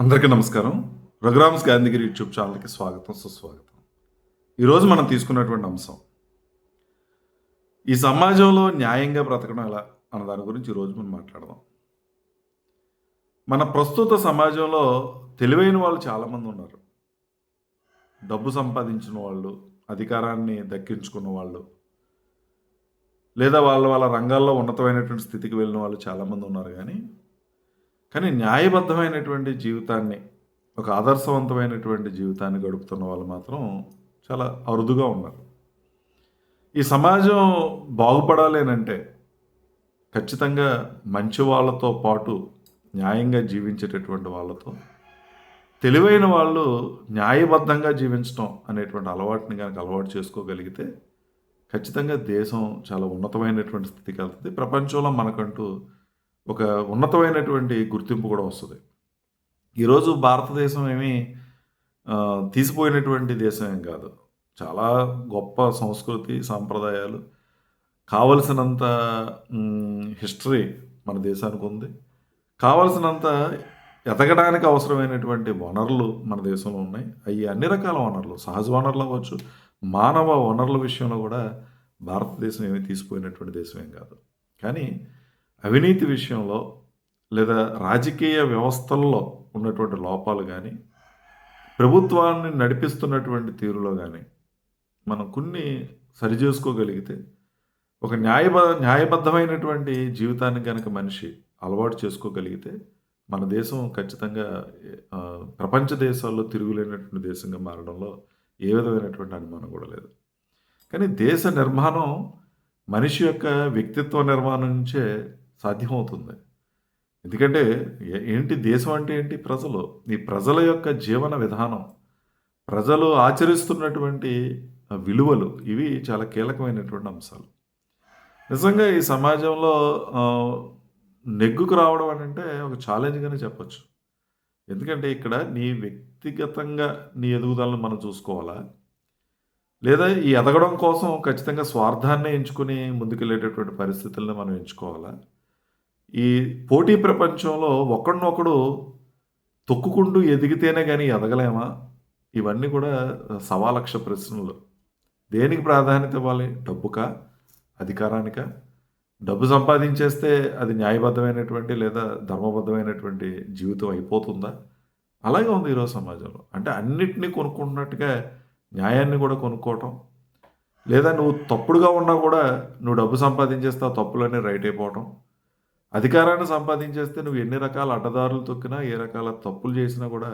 అందరికీ నమస్కారం. రఘురామ్స్ గాంధీగిరి యూట్యూబ్ ఛానల్కి స్వాగతం సుస్వాగతం. ఈరోజు మనం తీసుకున్నటువంటి అంశం. ఈ సమాజంలో న్యాయంగా బ్రతకడం ఎలా అన్న దాని గురించి ఈరోజు మనం మాట్లాడదాం. మన ప్రస్తుత సమాజంలో తెలివైన వాళ్ళు చాలామంది ఉన్నారు. డబ్బు సంపాదించిన వాళ్ళు అధికారాన్ని దక్కించుకున్న వాళ్ళు లేదా వాళ్ళ వాళ్ళ రంగాల్లో ఉన్నతమైనటువంటి స్థితికి వెళ్ళిన వాళ్ళు చాలామంది ఉన్నారు. కానీ కానీ న్యాయబద్ధమైనటువంటి జీవితాన్ని ఒక ఆదర్శవంతమైనటువంటి జీవితాన్ని గడుపుతున్న వాళ్ళు మాత్రం చాలా అరుదుగా ఉన్నారు. ఈ సమాజం బాగుపడాలేనంటే ఖచ్చితంగా మంచి వాళ్ళతో పాటు న్యాయంగా జీవించేటటువంటి వాళ్ళతో తెలివైన వాళ్ళు న్యాయబద్ధంగా జీవించడం అనేటువంటి అలవాటుని కనుక అలవాటు చేసుకోగలిగితే ఖచ్చితంగా దేశం చాలా ఉన్నతమైనటువంటి స్థితికి వెళ్తుంది. ప్రపంచంలో మనకంటూ ఒక ఉన్నతమైనటువంటి గుర్తింపు కూడా వస్తుంది. ఈరోజు భారతదేశం ఏమీ తీసిపోయినటువంటి దేశం ఏం కాదు. చాలా గొప్ప సంస్కృతి సాంప్రదాయాలు కావలసినంత హిస్టరీ మన దేశానికి ఉంది. కావలసినంత ఎదగడానికి అవసరమైనటువంటి వనరులు మన దేశంలో ఉన్నాయి. అవి అన్ని రకాల వనరులు సహజ వనరులు అవ్వచ్చు మానవ వనరుల విషయంలో కూడా భారతదేశం ఏమీ తీసిపోయినటువంటి దేశం ఏం కాదు. కానీ అవినీతి విషయంలో లేదా రాజకీయ వ్యవస్థల్లో ఉన్నటువంటి లోపాలు కానీ ప్రభుత్వాన్ని నడిపిస్తున్నటువంటి తీరులో కానీ మనం కొన్ని సరిచేసుకోగలిగితే ఒక న్యాయబ న్యాయబద్ధమైనటువంటి జీవితాన్ని కనుక మనిషి అలవాటు చేసుకోగలిగితే మన దేశం ఖచ్చితంగా ప్రపంచ దేశాల్లో తిరుగులేనటువంటి దేశంగా మారడంలో ఏ విధమైనటువంటి అనుమానం కూడా లేదు. కానీ దేశ నిర్మాణం మనిషి యొక్క వ్యక్తిత్వ నిర్మాణం నుంచే సాధ్యమవుతుంది. ఎందుకంటే ఏంటి దేశం అంటే ఏంటి ప్రజలు? ఈ ప్రజల యొక్క జీవన విధానం ప్రజలు ఆచరిస్తున్నటువంటి విలువలు ఇవి చాలా కీలకమైనటువంటి అంశాలు. నిజంగా ఈ సమాజంలో నెగ్గుకు రావడం అని అంటే ఒక ఛాలెంజ్గానే చెప్పచ్చు. ఎందుకంటే ఇక్కడ నీ వ్యక్తిగతంగా నీ ఎదుగుదలను మనం చూసుకోవాలా? లేదా ఈ ఎదగడం కోసం ఖచ్చితంగా స్వార్థాన్ని ఎంచుకుని ముందుకెళ్ళేటటువంటి పరిస్థితులను మనం ఎంచుకోవాలా? ఈ పోటీ ప్రపంచంలో ఒకడినొకడు తొక్కుకుంటూ ఎదిగితేనే కానీ ఎదగలేమా? ఇవన్నీ కూడా సవాలక్ష ప్రశ్నలు. దేనికి ప్రాధాన్యత ఇవ్వాలి? డబ్బుకా? అధికారానికా? డబ్బు సంపాదించేస్తే అది న్యాయబద్ధమైనటువంటి లేదా ధర్మబద్ధమైనటువంటి జీవితం అయిపోతుందా? అలాగే ఉంది ఈరోజు సమాజంలో. అంటే అన్నిటినీ కొనుక్కుంటున్నట్టుగా న్యాయాన్ని కూడా కొనుక్కోవటం. లేదా నువ్వు తప్పుడుగా ఉన్నా కూడా నువ్వు డబ్బు సంపాదించేస్తావు తప్పులన్నీ రైట్ అయిపోవటం. అధికారాన్ని సంపాదించేస్తే నువ్వు ఎన్ని రకాల అడ్డదారులు తొక్కినా ఏ రకాల తప్పులు చేసినా కూడా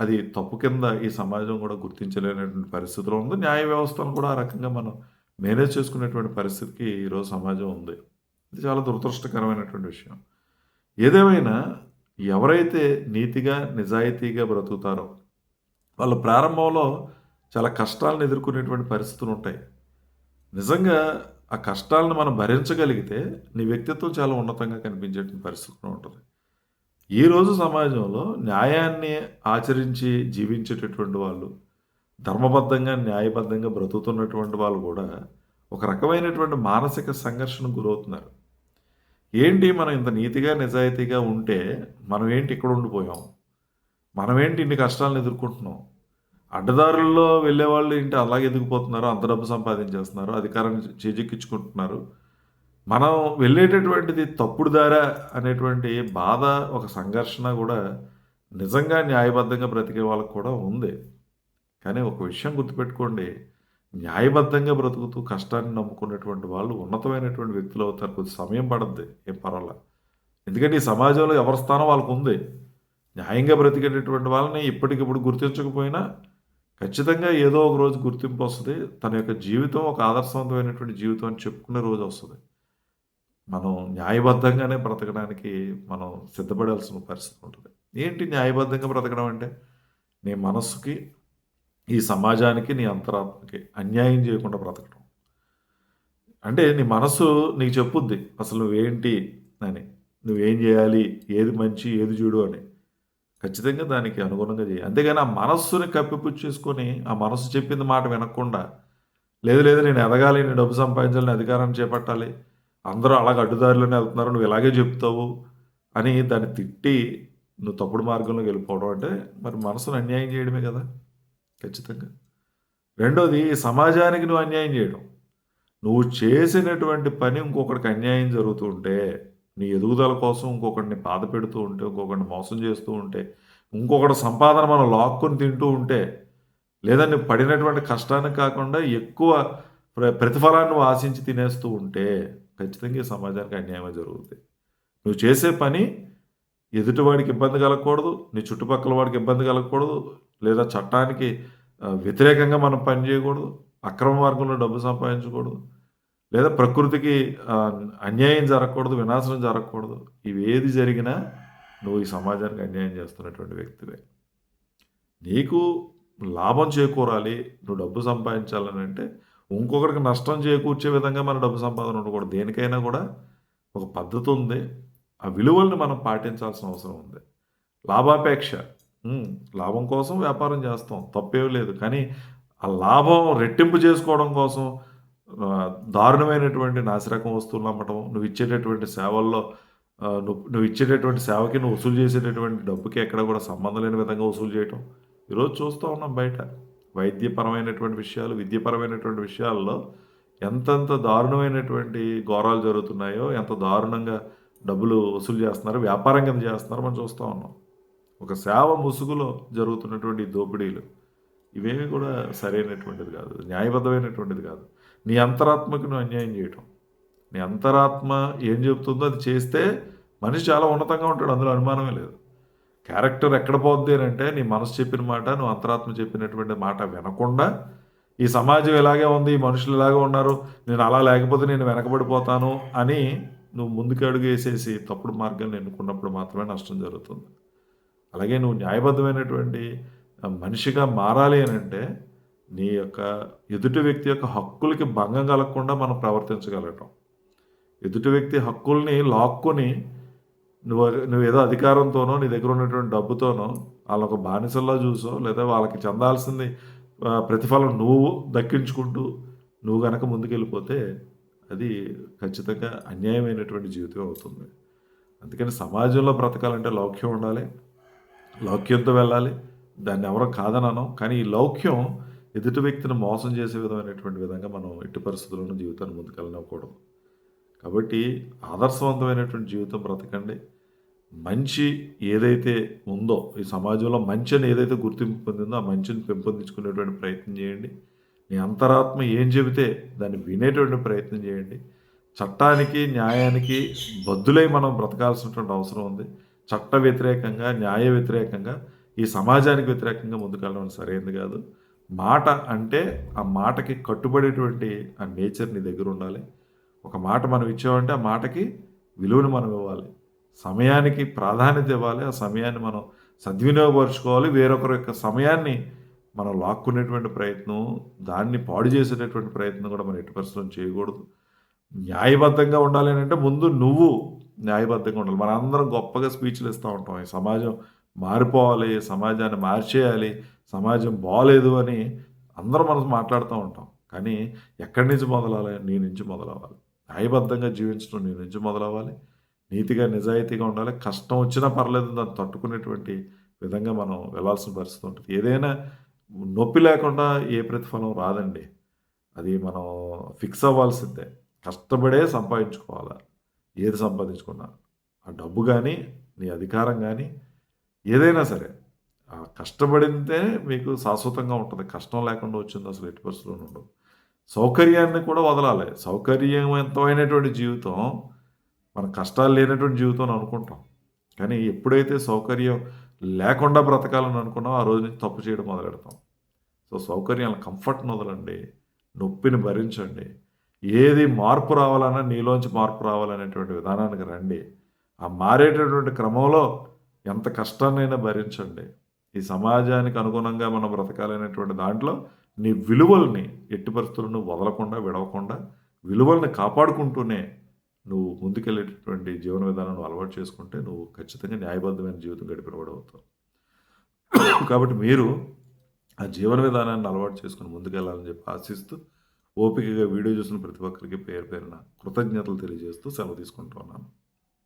అది తప్పు కింద ఈ సమాజం కూడా గుర్తించలేనటువంటి పరిస్థితిలో ఉంది. న్యాయ వ్యవస్థను కూడా ఆ రకంగా మనం మేనేజ్ చేసుకునేటువంటి పరిస్థితికి ఈరోజు సమాజం ఉంది. ఇది చాలా దురదృష్టకరమైనటువంటి విషయం. ఏదేమైనా ఎవరైతే నీతిగా నిజాయితీగా బ్రతుకుతారో వాళ్ళ ప్రారంభంలో చాలా కష్టాలను ఎదుర్కొనేటువంటి పరిస్థితులు ఉంటాయి. నిజంగా ఆ కష్టాలను మనం భరించగలిగితే నీ వ్యక్తిత్వం చాలా ఉన్నతంగా కనిపించే పరిస్థితి ఉంటుంది. ఈరోజు సమాజంలో న్యాయాన్ని ఆచరించి జీవించేటటువంటి వాళ్ళు ధర్మబద్ధంగా న్యాయబద్ధంగా బ్రతుకుతున్నటువంటి వాళ్ళు కూడా ఒక రకమైనటువంటి మానసిక సంఘర్షణకు గురవుతున్నారు. ఏంటి మనం ఇంత నీతిగా నిజాయితీగా ఉంటే మనం ఏంటి ఇక్కడ ఉండిపోయాం? మనం ఏంటి ఇన్ని కష్టాలను ఎదుర్కొంటున్నాం? అడ్డదారుల్లో వెళ్ళే వాళ్ళు ఏంటి? అలాగే ఎదిగిపోతున్నారు అంత డబ్బు సంపాదించేస్తున్నారు అధికారం చేజెక్కించుకుంటున్నారు. మనం వెళ్ళేటటువంటిది తప్పుడు దారా అనేటువంటి బాధ ఒక సంఘర్షణ కూడా నిజంగా న్యాయబద్ధంగా బ్రతికే వాళ్ళకు కూడా ఉంది. కానీ ఒక విషయం గుర్తుపెట్టుకోండి న్యాయబద్ధంగా బ్రతుకుతూ కష్టాన్ని నమ్ముకున్నటువంటి వాళ్ళు ఉన్నతమైనటువంటి వ్యక్తులు అవుతారు. కొద్ది సమయం పడద్ది ఏం పర్వాలా? ఎందుకంటే ఈ సమాజంలో ఎవరి స్థానం వాళ్ళకు ఉంది న్యాయంగా బ్రతికేటటువంటి వాళ్ళని ఇప్పటికిప్పుడు గుర్తించకపోయినా ఖచ్చితంగా ఏదో ఒక రోజు గుర్తింపు వస్తుంది. తన యొక్క జీవితం ఒక ఆదర్శవంతమైనటువంటి జీవితం అని చెప్పుకునే రోజు వస్తుంది. మనం న్యాయబద్ధంగానే బ్రతకడానికి మనం సిద్ధపడాల్సిన పరిస్థితి ఉంటుంది. ఏంటి న్యాయబద్ధంగా బ్రతకడం అంటే? నీ మనస్సుకి ఈ సమాజానికి నీ అంతరాత్మకి అన్యాయం చేయకుండా బ్రతకడం. అంటే నీ మనస్సు నీకు చెప్పుద్ది అసలు నువ్వేంటి? అని. నువ్వేం చేయాలి? ఏది మంచి? ఏది చూడు? అని. ఖచ్చితంగా దానికి అనుగుణంగా చేయాలి. అంతేగాని ఆ మనస్సుని కప్పిపుచ్చేసుకొని ఆ మనస్సు చెప్పింది మాట వినకుండా లేదు లేదు నేను ఎదగాలి నేను డబ్బు సంపాదించాలని అధికారాన్ని చేపట్టాలి అందరూ అలాగ అడ్డుదారిలోనే వెళ్తున్నారు నువ్వు ఇలాగే చెప్తావు అని దాన్ని తిట్టి నువ్వు తప్పుడు మార్గంలోకి వెళ్ళిపోవడం అంటే మరి మనసును అన్యాయం చేయడమే కదా ఖచ్చితంగా. రెండోది సమాజానికి నువ్వు అన్యాయం చేయడం. నువ్వు చేసినటువంటి పని ఇంకొకరికి అన్యాయం జరుగుతుంటే నీ ఎదుగుదల కోసం ఇంకొకరిని బాధ పెడుతూ ఉంటే ఇంకొకరిని మోసం చేస్తూ ఉంటే ఇంకొకటి సంపాదన మనం లాక్కొని తింటూ ఉంటే లేదా నువ్వు పడినటువంటి కష్టానికి కాకుండా ఎక్కువ ప్ర- ప్రతిఫలాన్ని నువ్వు ఆశించి తినేస్తూ ఉంటే ఖచ్చితంగా ఈ సమాజానికి అన్యాయమే జరుగుతుంది నువ్వు చేసే పని ఎదుటివాడికి ఇబ్బంది కలగకూడదు నీ చుట్టుపక్కల వాడికి ఇబ్బంది కలగకూడదు లేదా చట్టానికి వ్యతిరేకంగా మనం పని చేయకూడదు అక్రమ మార్గంలో డబ్బు సంపాదించకూడదు. లేదా ప్రకృతికి అన్యాయం జరగకూడదు వినాశనం జరగకూడదు ఇవి ఏది జరిగినా నువ్వు ఈ సమాజానికి అన్యాయం చేస్తున్నటువంటి వ్యక్తివే. నీకు లాభం చేకూరాలి నువ్వు డబ్బు సంపాదించాలని అంటే ఇంకొకరికి నష్టం చేకూర్చే విధంగా మన డబ్బు సంపాదన ఉండకూడదు. దేనికైనా కూడా ఒక పద్ధతి ఉంది. ఆ విలువల్ని మనం పాటించాల్సిన అవసరం ఉంది. లాభాపేక్ష. లాభం కోసం వ్యాపారం చేస్తాం. తప్పేం లేదు. కానీ ఆ లాభం రెట్టింపు చేసుకోవడం కోసం దారుణమైనటువంటి నాసిరకం వస్తువులు అమ్మటం నువ్వు ఇచ్చేటటువంటి సేవల్లో నువ్వు నువ్వు ఇచ్చేటటువంటి సేవకి నువ్వు వసూలు చేసేటటువంటి డబ్బుకి ఎక్కడ కూడా సంబంధం లేని విధంగా వసూలు చేయటం. ఈరోజు చూస్తూ ఉన్నాం బయట. వైద్యపరమైనటువంటి విషయాలు విద్యపరమైనటువంటి విషయాల్లో ఎంతెంత దారుణమైనటువంటి ఘోరాలు జరుగుతున్నాయో ఎంత దారుణంగా డబ్బులు వసూలు చేస్తున్నారు వ్యాపారం కింద చేస్తున్నారు మనం చూస్తూ ఉన్నాం. ఒక సేవ ముసుగులో జరుగుతున్నటువంటి దోపిడీలు ఇవేమి కూడా సరైనటువంటిది కాదు న్యాయబద్ధమైనటువంటిది కాదు. నీ అంతరాత్మకు నువ్వు అన్యాయం చేయటం. నీ అంతరాత్మ ఏం చెబుతుందో అది చేస్తే మనిషి చాలా ఉన్నతంగా ఉంటాడు అందులో అనుమానమే లేదు. క్యారెక్టర్ ఎక్కడ పోద్ది అని అంటే నీ మనసు చెప్పిన మాట నువ్వు అంతరాత్మ చెప్పినటువంటి మాట వినకుండా ఈ సమాజం ఇలాగే ఉంది ఈ మనుషులు ఇలాగే ఉన్నారు నేను అలా లేకపోతే నేను వెనకబడిపోతాను అని నువ్వు ముందుకు అడుగు వేసేసి తప్పుడు మార్గాన్ని ఎన్నుకున్నప్పుడు మాత్రమే నష్టం జరుగుతుంది. అలాగే నువ్వు న్యాయబద్ధమైనటువంటి మనిషిగా మారాలి అని అంటే నీ యొక్క ఎదుటి వ్యక్తి యొక్క హక్కులకి భంగం కలగకుండా మనం ప్రవర్తించగలగటం. ఎదుటి వ్యక్తి హక్కుల్ని లాక్కొని నువ్వు నువ్వు ఏదో అధికారంతోనో నీ దగ్గర ఉన్నటువంటి డబ్బుతోనో వాళ్ళ బానిసల్లో చూసో లేదా వాళ్ళకి చెందాల్సింది ప్రతిఫలం నువ్వు దక్కించుకుంటూ నువ్వు గనక ముందుకెళ్ళిపోతే అది ఖచ్చితంగా అన్యాయమైనటువంటి జీవితం అవుతుంది. అందుకని సమాజంలో బ్రతకాలంటే లౌక్యం ఉండాలి. లౌక్యంతో వెళ్ళాలి. దాన్ని ఎవరో కాదనను. కానీ ఈ లౌక్యం ఎదుటి వ్యక్తిని మోసం చేసే విధమైనటువంటి విధంగా మనం ఎట్టి పరిస్థితుల్లోనూ జీవితాన్ని ముందుకెళ్ళనివ్వకూడదు. కాబట్టి ఆదర్శవంతమైనటువంటి జీవితం బ్రతకండి. మంచి ఏదైతే ఉందో ఈ సమాజంలో మంచి అని ఏదైతే గుర్తింపు పొందిందో ఆ మంచిని పెంపొందించుకునేటువంటి ప్రయత్నం చేయండి. మీ అంతరాత్మ ఏం చెబితే దాన్ని వినేటువంటి ప్రయత్నం చేయండి. చట్టానికి న్యాయానికి బద్దులై మనం బ్రతకాల్సినటువంటి అవసరం ఉంది. చట్ట వ్యతిరేకంగా న్యాయ వ్యతిరేకంగా ఈ సమాజానికి వ్యతిరేకంగా ముందుకెళ్ళడం సరైనది కాదు. మాట అంటే ఆ మాటకి కట్టుబడేటువంటి ఆ నేచర్ నీ దగ్గర ఉండాలి. ఒక మాట మనం ఇచ్చామంటే ఆ మాటకి విలువను మనం ఇవ్వాలి. సమయానికి ప్రాధాన్యత ఇవ్వాలి. ఆ సమయాన్ని మనం సద్వినియోగపరుచుకోవాలి. వేరొకరి యొక్క సమయాన్ని మనం లాక్కునేటువంటి ప్రయత్నం దాన్ని పాడు చేసేటటువంటి ప్రయత్నం కూడా మనం ఎట్టి పరిస్థితులు చేయకూడదు. న్యాయబద్ధంగా ఉండాలి అని అంటే ముందు నువ్వు న్యాయబద్ధంగా ఉండాలి. మనందరం గొప్పగా స్పీచ్లు ఇస్తూ ఉంటాం. ఈ సమాజం మారిపోవాలి సమాజాన్ని మార్చేయాలి సమాజం బాగలేదు అని అందరం మనం మాట్లాడుతూ ఉంటాం. కానీ ఎక్కడి నుంచి మొదలవాలి నీ నుంచి మొదలవ్వాలి. న్యాయబద్ధంగా జీవించడం నీ నుంచి మొదలవ్వాలి. నీతిగా నిజాయితీగా ఉండాలి. కష్టం వచ్చినా పర్లేదు దాన్ని తట్టుకునేటువంటి విధంగా మనం వెళ్ళాల్సిన పరిస్థితి ఉంటుంది. ఏదైనా నొప్పి లేకుండా ఏ ప్రతిఫలం రాదండి. అది మనం ఫిక్స్ అవ్వాల్సిందే. కష్టపడే సంపాదించుకోవాలి? ఏది సంపాదించుకున్నా? ఆ డబ్బు కానీ నీ అధికారం కానీ ఏదైనా సరే కష్టపడితే మీకు శాశ్వతంగా ఉంటుంది. కష్టం లేకుండా వచ్చింది అసలు ఎట్టి పరిస్థితుల్లో ఉండదు. సౌకర్యాన్ని కూడా వదలాలి. సౌకర్యవంతమైనటువంటి జీవితం మన కష్టాలు లేనటువంటి జీవితం అని అనుకుంటాం. కానీ ఎప్పుడైతే సౌకర్యం లేకుండా బ్రతకాలని అనుకున్నామో ఆ రోజు నుంచి తప్పు చేయడం మొదలెడతాం. సో సౌకర్యాలను కంఫర్ట్ని వదలండి. నొప్పిని భరించండి. ఏది మార్పు రావాలన్నా నీలోంచి మార్పు రావాలనేటువంటి విధానానికి రండి. ఆ మారేటటువంటి క్రమంలో ఎంత కష్టాన్నైనా భరించండి. ఈ సమాజానికి అనుగుణంగా మనం బ్రతకాలనేటువంటి దాంట్లో నీ విలువల్ని ఎట్టి పరిస్థితులను వదలకుండా విడవకుండా విలువల్ని కాపాడుకుంటూనే నువ్వు ముందుకెళ్ళేటటువంటి జీవన విధానాన్ని అలవాటు చేసుకుంటే నువ్వు ఖచ్చితంగా న్యాయబద్ధమైన జీవితం గడిపినవాడు అవుతావు. కాబట్టి మీరు ఆ జీవన విధానాన్ని అలవాటు చేసుకుని ముందుకెళ్ళాలని చెప్పి ఆశిస్తూ ఓపికగా వీడియో చూసిన ప్రతి ఒక్కరికి పేరు పేరున కృతజ్ఞతలు తెలియజేస్తూ సెలవు తీసుకుంటున్నాను